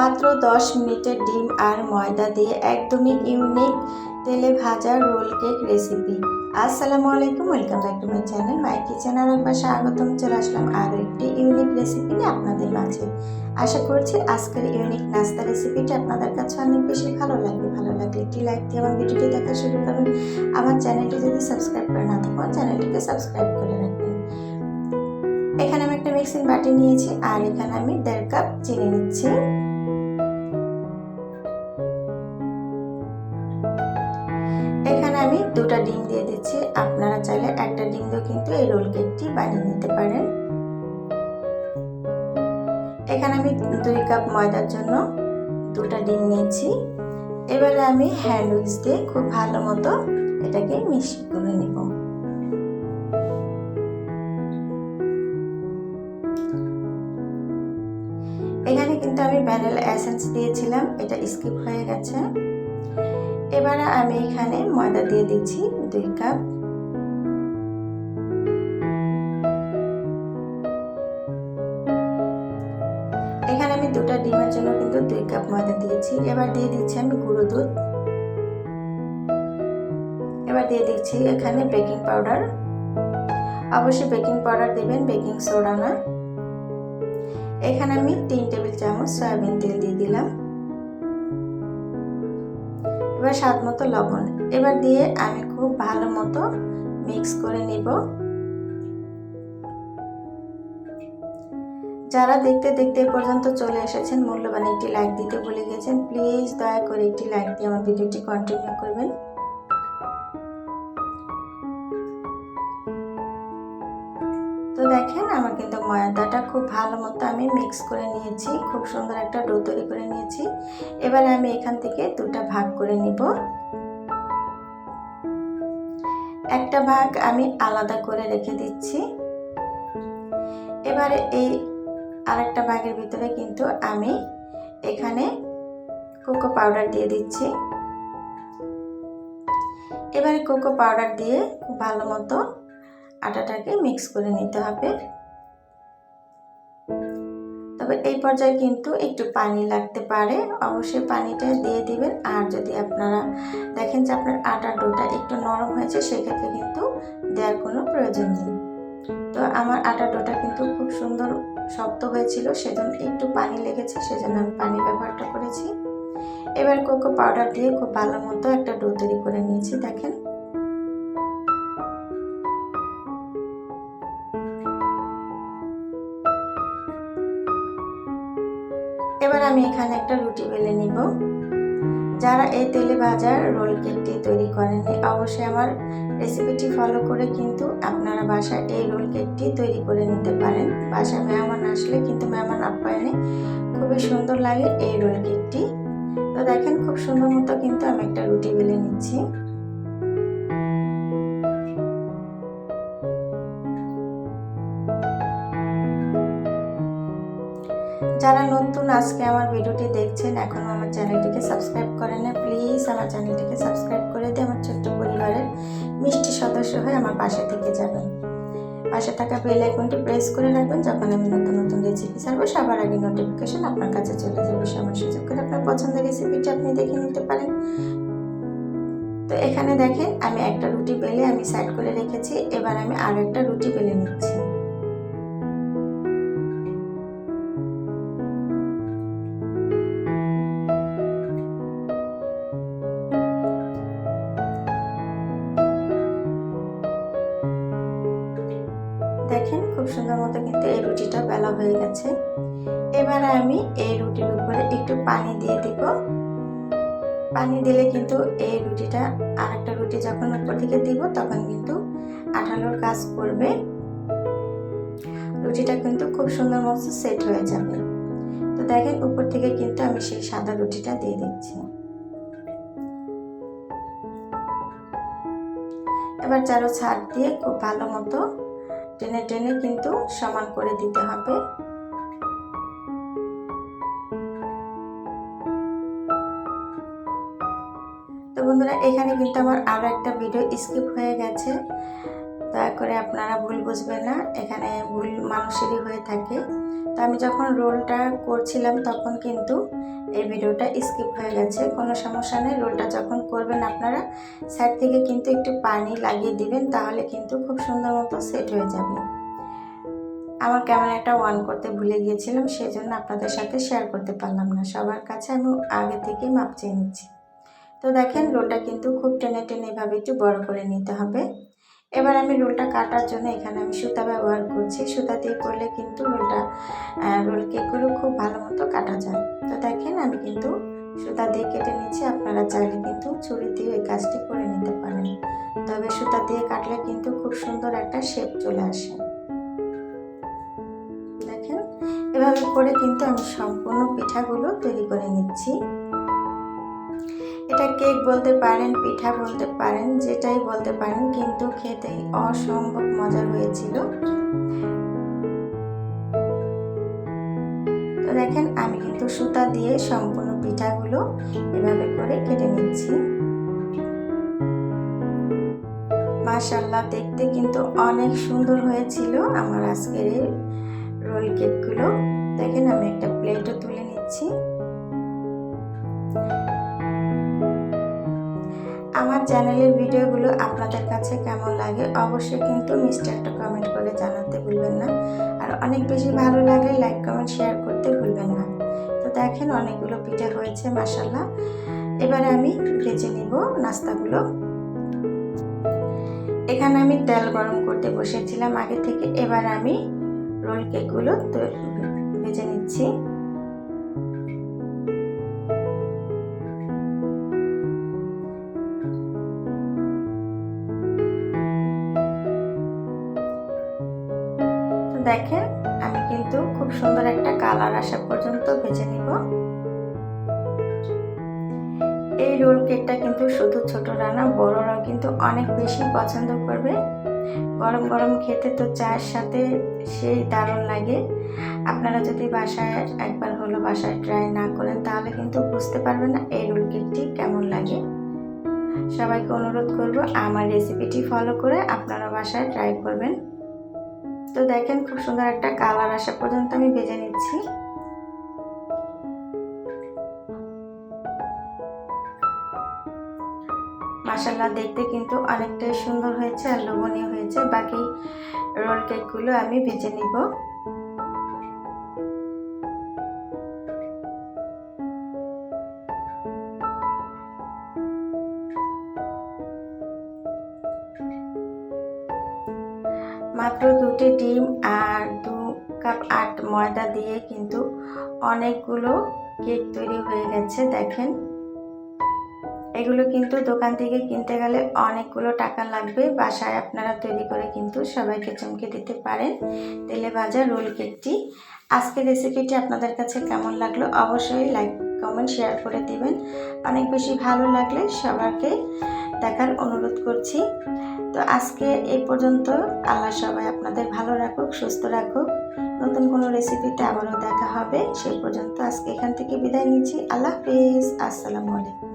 মাত্র 10 মিনিটের ডিম আর ময়দা দিয়ে একদমই ইউনিক তেলে ভাজা রোল কেক রেসিপি আসসালামু আলাইকুম welcome back to my channel my kitchen আর একবার স্বাগতম। চলে আসলাম আরও একটি ইউনিক রেসিপি নিয়ে আপনাদের মাঝে। আশা করছি আজকের ইউনিক নাস্তা রেসিপিটা আপনাদের কাছে অনেক বেশি ভালো লাগবে। ভালো লাগলে একটি লাইক দিয়ে আমার ভিডিওটি দেখা শুরু করুন। আমার চ্যানেলটি যদি সাবস্ক্রাইব করে না থাকুন চ্যানেলটিকে সাবস্ক্রাইব করে রাখবেন। এখানে আমি একটা মিক্সিং বাটি নিয়েছি, আর এখানে আমি দেড় কাপ চিনি নিচ্ছি। দুটা ডিম দিয়ে দিচ্ছি। আপনারা চাইলে একটা ডিম দিয়েও কিন্তু এই রোল কেকটি বানিয়ে নিতে পারেন। এখানে আমি দুই কাপ ময়দার জন্য দুটা ডিম নিয়েছি। এবারে আমি হ্যান্ড উইচ দিয়ে খুব ভালো মতো এটাকে মিক্স করে নেব। এখানে কিন্তু আমি ভ্যানিলা এসেন্স দিয়েছিলাম। এটা স্কিপ হয়ে গেছে। এবারে আমি এখানে ময়দা দিয়ে দিচ্ছি দুই কাপ। এখানে আমি দুটা ডিমের জন্য কিন্তু দুই কাপ ময়দা দিয়েছি। এবার দিয়ে দিচ্ছি আমি গুঁড়ো দুধ। এবার দিয়ে দিচ্ছি এখানে বেকিং পাউডার। অবশ্যই বেকিং পাউডার দেবেন, বেকিং সোডা না। এখানে আমি তিন টেবিল চামচ সয়াবিন তেল দিয়ে দিলাম। এবার স্বাদ মতো লবণ। এবার দিয়ে আমি খুব ভালো মতো মিক্স করে নিব। যারা দেখতে দেখতে এ পর্যন্ত চলে এসেছেন, মূল্যবান একটি লাইক দিতে ভুলে গেছেন প্লিজ দয়া করে একটি লাইক দিয়ে আমার ভিডিওটি কন্টিনিউ করবেন। দেখেন আমার কিন্তু ময়দাটা খুব ভালো মতো আমি মিক্স করে নিয়েছি। খুব সুন্দর একটা ডো তৈরি করে নিয়েছি। এবারে আমি এখান থেকে দুটা ভাগ করে নিব। একটা ভাগ আমি আলাদা করে রেখে দিচ্ছি। এবারে এই আরেকটা ভাগের ভিতরে কিন্তু আমি এখানে কোকো পাউডার দিয়ে দিচ্ছি। এবারে কোকো পাউডার দিয়ে ভালো মতো আটাটাকে মিক্স করে নিতে হবে। তবে এই পর্যায়ে কিন্তু একটু পানি লাগতে পারে। অবশ্যই পানিটা দিয়ে দিবেন। আর যদি আপনারা দেখেন যে আপনার আটার ডোটা একটু নরম হয়েছে, সেক্ষেত্রে কিন্তু দেওয়ার কোনো প্রয়োজন নেই। তো আমার আটা ডোটা কিন্তু খুব সুন্দর শক্ত হয়েছিল, সেজন্য একটু পানি লেগেছে, সেজন্য আমি পানি ব্যবহারটা করেছি। এবার কোকো পাউডার দিয়ে খুব ভালো মতো একটা ডো তৈরি করে নিয়েছি। দেখেন এবার আমি এখানে একটা রুটি বেলে নিব। যারা এই তেলে বাজার রোল কেকটি তৈরি করেননি, অবশ্যই আমার রেসিপিটি ফলো করে কিন্তু আপনারা বাসায় এই রোল কেকটি তৈরি করে নিতে পারেন। বাসায় মেহমান আসলে কিন্তু মেহমান আপ্যায়নে খুবই সুন্দর লাগে এই রোল কেকটি। তো দেখেন, খুব সুন্দর মতো কিন্তু আমি একটা রুটি বেলে নিচ্ছি। যারা নতুন আজকে আমার ভিডিওটি দেখছেন, এখন আমার চ্যানেলটিকে সাবস্ক্রাইব করেন না প্লিজ আমার চ্যানেলটিকে সাবস্ক্রাইব করে দিয়ে আমার ছোট্ট পরিবারের মিষ্টি সদস্য হয়ে আমার পাশে থেকে যাবেন। পাশে থাকা বেল আইকনটি প্রেস করে রাখবেন, যখন আমি নতুন নতুন রেসিপি ছাড়বো, সবার আগে নোটিফিকেশন আপনার কাছে চলে যাবে। সময় সুযোগ করে আপনার পছন্দের রেসিপিটি আপনি দেখে নিতে পারেন। তো এখানে দেখেন, আমি একটা রুটি বেলে আমি সাইড করে রেখেছি, এবার আমি আরও একটা রুটি বেলে নিচ্ছি। খুব সুন্দর মতো কিন্তু এই রুটিটা বেলা হয়ে গেছে। এবার আমি এই রুটির উপরে একটু পানি দিয়ে দিব। পানি দিলে কিন্তু এই রুটিটা আর একটা রুটি যখন উপর থেকে দিব, তখন কিন্তু আঠালোর কাজ করবে। রুটিটা কিন্তু খুব সুন্দর মতো সেট হয়ে যাবে। তো দেখেন উপর থেকে কিন্তু আমি সেই সাদা রুটিটা দিয়ে দিচ্ছি। এবার চারো ছাড় দিয়ে খুব ভালো মতো টেনে টেনে কিন্তু সমান করে দিতে হবে। তো বন্ধুরা, এখানে কিন্তু আমার আরও একটা ভিডিও স্কিপ হয়ে গেছে। দয়া করে আপনারা ভুল বুঝবেন না, এখানে ভুল মানুষেরই হয়ে থাকে। তো আমি যখন রোলটা করছিলাম তখন কিন্তু এই ভিডিওটা স্কিপ হয়ে গেছে, কোনো সমস্যা নেই। রোলটা যখন করবেন আপনারা, সাইড থেকে কিন্তু একটু পানি লাগিয়ে দিবেন, তাহলে কিন্তু খুব সুন্দর মতো সেট হয়ে যাবে। আমার ক্যামেরাটা অন করতে ভুলে গিয়েছিলাম সেই জন্য আপনাদের সাথে শেয়ার করতে পারলাম না। সবার কাছে আমি আগে থেকেই মাপ চেয়ে নিচ্ছি। তো দেখেন, রোলটা কিন্তু খুব টেনে টেনে এভাবে একটু বড় করে নিতে হবে। এবার আমি রোলটা কাটার জন্য এখানে আমি সুতা ব্যবহার করছি। সুতা দিয়ে করলে কিন্তু রোলটা রোল কেকগুলো খুব ভালো মতো কাটা যায়। তো দেখেন আমি কিন্তু সুতা দিয়ে কেটে নিচ্ছি আপনারা চাইলে কিন্তু ছুরি দিয়ে এই কাজটি করে নিতে পারেন। তবে সুতা দিয়ে কাটলে কিন্তু খুব সুন্দর একটা শেপ চলে আসে। দেখেন, এভাবে করে কিন্তু আমি সম্পূর্ণ পিঠাগুলো তৈরি করে নিচ্ছি। এটা কেক বলতে পারেন, পিঠা বলতে পারেন, যেটাই বলতে পারেন, কিন্তু খেতে অসম্ভব মজার হয়েছিল। দেখেন, আমি কিন্তু সুতা দিয়ে সম্পূর্ণ পিঠাগুলো এভাবে করে কেটে নিচ্ছি। মাশাল্লাহ দেখতে কিন্তু অনেক সুন্দর হয়েছিল আমার আজকের রোল কেকগুলো। চ্যানেলের ভিডিওগুলো আপনাদের কাছে কেমন লাগে অবশ্যই কিন্তু মিষ্টি একটা কমেন্ট করে জানাতে ভুলবেন না। আর অনেক বেশি ভালো লাগলে লাইক কমেন্ট শেয়ার করতে ভুলবেন না। তো দেখেন অনেকগুলো পিঠা হয়েছে মাসাল্লাহ এবারে আমি ভেজে নিব নাস্তাগুলো। এখানে আমি তেল গরম করতে বসেছিলাম আগে থেকে। এবার আমি রোল কেকগুলো ভেজে নিচ্ছি। আসা পর্যন্ত ভেজে নিব। এই রোল কেকটা কিন্তু শুধু ছোটরা না বড়রাও কিন্তু অনেক বেশি পছন্দ করবে। গরম গরম খেতে তো চায়ের সাথে সেই দারুণ লাগে। আপনারা যদি বাসায় একবার হলো বাসায় ট্রাই না করেন, তাহলে কিন্তু বুঝতে পারবেন না এই রোল কেকটি কেমন লাগে। সবাইকে অনুরোধ করব আমার রেসিপিটি ফলো করে আপনারা বাসায় ট্রাই করবেন। তো দেখেন খুব সুন্দর একটা কালার আসা পর্যন্ত আমি ভেজে নিচ্ছি। মাসাল্লাহ দেখতে কিন্তু অনেকটাই সুন্দর হয়েছে আর লোভনীয় হয়েছে। বাকি রোল কেকগুলো আমি ভেজে নিব। মাত্র দুটি ডিম আর দু কাপ আট ময়দা দিয়ে কিন্তু অনেকগুলো কেক তৈরি হয়ে গেছে, দেখেন। এগুলো কিন্তু দোকান থেকে কিনতে গেলে অনেকগুলো টাকা লাগবে। বাসায় আপনারা তৈরি করে কিন্তু সবাইকে চমকে দিতে পারেন। তেলে ভাজা রোল কেকটি। আজকের রেসিপিটি আপনাদের কাছে কেমন লাগল অবশ্যই লাইক, কমেন্ট, শেয়ার করে দিবেন। অনেক বেশি ভালো লাগলে সবাইকে দেখার অনুরোধ করছি। তো আজকে এই পর্যন্ত আল্লাহ সবাই আপনাদের ভালো রাখুক, সুস্থ রাখুক। নতুন কোনো রেসিপিতে আবারও দেখা হবে। সেই পর্যন্ত আজকে এখান থেকে বিদায় নিচ্ছি। আল্লাহ হাফিজ। আসসালামু আলাইকুম।